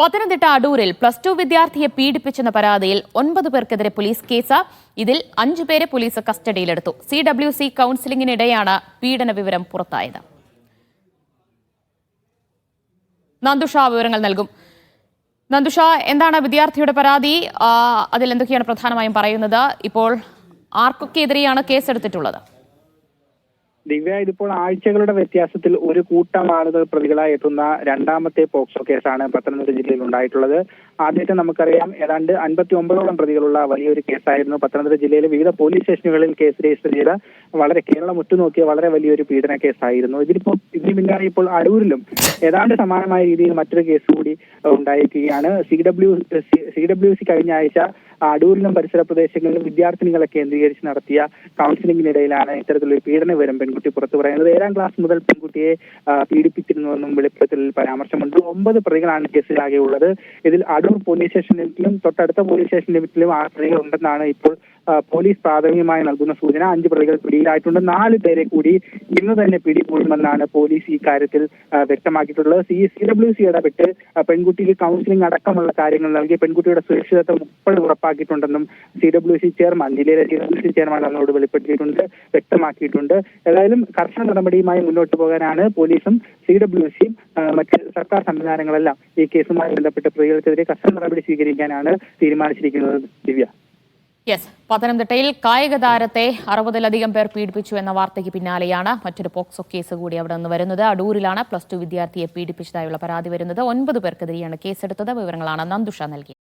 പത്തനംതിട്ട അടൂരിൽ plus two വിദ്യാർത്ഥിയെ പീഡിപ്പിച്ചെന്ന പരാതിയിൽ ഒൻപത് പേർക്കെതിരെ പോലീസ് കേസ്. ഇതിൽ അഞ്ചു പേരെ പോലീസ് കസ്റ്റഡിയിലെടുത്തു. സി ഡബ്ല്യു സി കൌൺസിലിംഗിനിടെയാണ് പീഡന വിവരം പുറത്തായത്. നന്ദുഷ വിവരങ്ങൾ നൽകും. നന്ദുഷ എന്താണ് വിദ്യാർത്ഥിയുടെ പരാതി? അതിൽ എന്തൊക്കെയാണ് പ്രധാനമായും പറയുന്നത്? ഇപ്പോൾ ആർക്കൊക്കെ എതിരെയാണ് കേസെടുത്തിട്ടുള്ളത്? ദിവ്യ ഇതിപ്പോൾ ആഴ്ചകളുടെ വ്യത്യാസത്തിൽ ഒരു കൂട്ടം ആളുകൾ പ്രതികളായി എത്തുന്ന രണ്ടാമത്തെ പോക്സോ കേസാണ് പത്തനംതിട്ട ജില്ലയിൽ ഉണ്ടായിട്ടുള്ളത്. ആദ്യത്തെ നമുക്കറിയാം ഏതാണ്ട് അൻപത്തി ഒമ്പതോളം പ്രതികളുള്ള വലിയൊരു കേസായിരുന്നു പത്തനംതിട്ട ജില്ലയിലെ വിവിധ പോലീസ് സ്റ്റേഷനുകളിൽ കേസ് രജിസ്റ്റർ ചെയ്ത വളരെ കേരളം ഉറ്റുനോക്കിയ വളരെ വലിയൊരു പീഡന കേസായിരുന്നു. ഇതിലിപ്പോ ഇതിന് പിന്നാലെ ഇപ്പോൾ അടൂരിലും ഏതാണ്ട് സമാനമായ രീതിയിൽ മറ്റൊരു കേസ് കൂടി ഉണ്ടായിരിക്കുകയാണ്. C W C W C കഴിഞ്ഞ ആഴ്ച അടൂരിലും പരിസര പ്രദേശങ്ങളിലും വിദ്യാർത്ഥിനികളെ കേന്ദ്രീകരിച്ച് നടത്തിയ കൗൺസിലിംഗിനിടയിലാണ് ഇത്തരത്തിലൊരു പീഡന വിവരം പെൺകുട്ടി പുറത്തു പറയുന്നത്. ഏഴാം ക്ലാസ് മുതൽ പെൺകുട്ടിയെ പീഡിപ്പിച്ചിരുന്നുവെന്നും വെളിപ്പെടുത്തലിൽ പരാമർശമുണ്ട്. ഒമ്പത് പ്രതികളാണ് കേസിലാകെയുള്ളത് ഇതിൽ അടൂർ പോലീസ് സ്റ്റേഷൻ ലിമിറ്റിലും തൊട്ടടുത്ത പോലീസ് സ്റ്റേഷൻ ലിമിറ്റിലും ആ പ്രതികൾ ഉണ്ടെന്നാണ് ഇപ്പോൾ പോലീസ് പ്രാഥമികമായി നൽകുന്ന സൂചന. അഞ്ച് പ്രതികൾ പിടിയിലായിട്ടുണ്ട്. നാല് പേരെ കൂടി ഇന്ന് തന്നെ പിടികൂടുമെന്നാണ് പോലീസ് ഈ കാര്യത്തിൽ വ്യക്തമാക്കിയിട്ടുള്ളത്. സി സി ഡബ്ല്യു സി ഇടപെട്ട് പെൺകുട്ടിക്ക് കൗൺസിലിംഗ് അടക്കമുള്ള കാര്യങ്ങൾ നൽകി പെൺകുട്ടിയുടെ സുരക്ഷിതത്വം ഉൾപ്പെടെ ഉറപ്പാക്കിയിട്ടുണ്ടെന്നും സി ഡബ്ല്യു സി ചെയർമാൻ ജില്ലയിലെ സി ഡബ്ല്യു സി ചെയർമാൻ അതിനോട് വെളിപ്പെടുത്തിയിട്ടുണ്ട് വ്യക്തമാക്കിയിട്ടുണ്ട്. ഏതായാലും കർശന നടപടിയുമായി മുന്നോട്ട് പോകാനാണ് പോലീസും സി ഡബ്ല്യു സിയും മറ്റ് സർക്കാർ സംവിധാനങ്ങളെല്ലാം ഈ കേസുമായി ബന്ധപ്പെട്ട് പ്രതികൾക്കെതിരെ കർശന നടപടി സ്വീകരിക്കാനാണ് തീരുമാനിച്ചിരിക്കുന്നത്. ദിവ്യ. യെസ് പത്തനംതിട്ടയിൽ കായിക താരത്തെ അറുപതിലധികം പേർ പീഡിപ്പിച്ചു എന്ന വാർത്തയ്ക്ക് പിന്നാലെയാണ് മറ്റൊരു പോക്സോ കേസ് കൂടി അവിടെ നിന്ന് വരുന്നത്. അടൂരിലാണ് പ്ലസ് ടു വിദ്യാർത്ഥിയെ പീഡിപ്പിച്ചതായുള്ള പരാതി വരുന്നത്. ഒൻപത് പേർക്കെതിരെയാണ് കേസെടുത്തത്. വിവരങ്ങളാണ് നന്ദുഷ നൽകി.